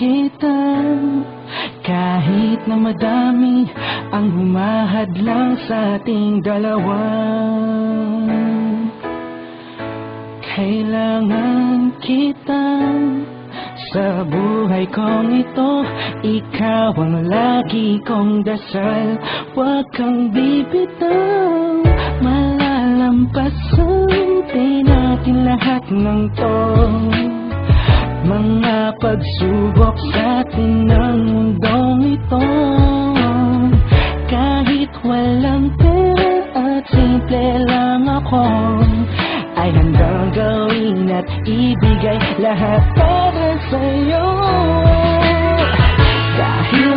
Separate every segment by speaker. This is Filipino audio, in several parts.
Speaker 1: sakitan Kahit na madami ang humahad lang sa ating dalawa. Kailangan kita sa buhay kong ito. Ikaw ang lagi kong dasal. Huwag kang bibitaw. Malalampasan. Di natin lahat ng to pagsubok sa atin ng mundong ito. Kahit walang pera at simple lang ako Ay handang gawin at ibigay lahat para sa'yo. Dahil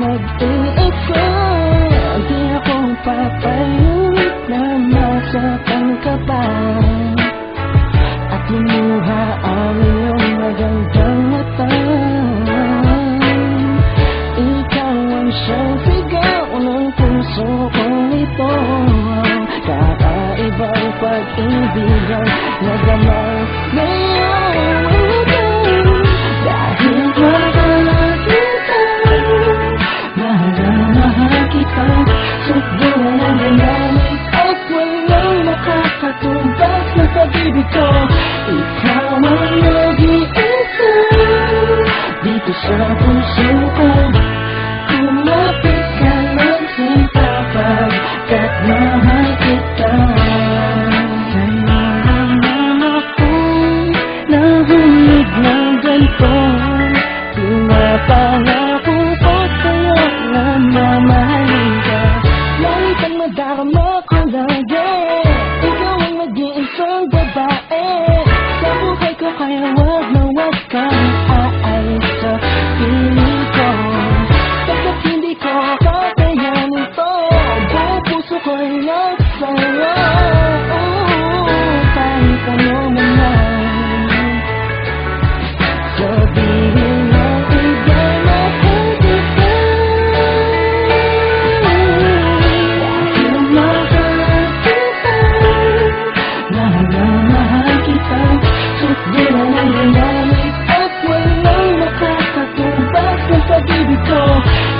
Speaker 1: connected. pag-ibig ko Ikaw ang nag-iisa Dito sa puso ko